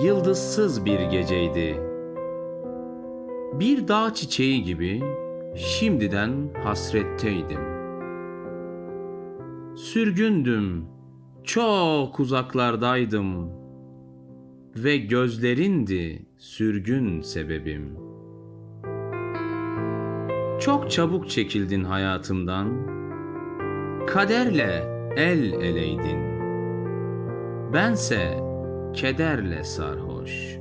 yıldızsız bir geceydi. Bir dağ çiçeği gibi şimdiden hasretteydim. Sürgündüm, çok uzaklardaydım ve gözlerindi sürgün sebebim. Çok çabuk çekildin hayatımdan, kaderle el eleydin. Bense kederle sarhoş.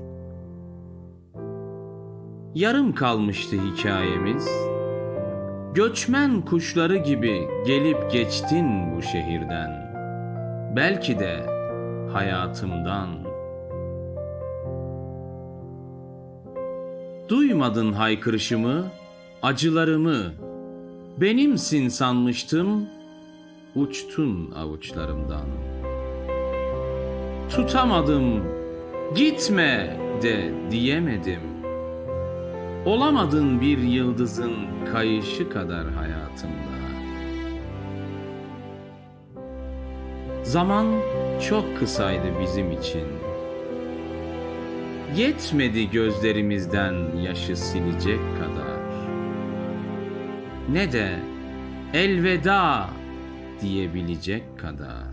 Yarım kalmıştı hikayemiz. Göçmen kuşları gibi gelip geçtin bu şehirden. Belki de hayatımdan. Duymadın haykırışımı, acılarımı. Benimsin sanmıştım, uçtun avuçlarımdan. Tutamadım, gitme de diyemedim. Olamadın bir yıldızın kayışı kadar hayatımda. Zaman çok kısaydı bizim için. Yetmedi gözlerimizden yaşı silecek kadar. Ne de elveda diyebilecek kadar.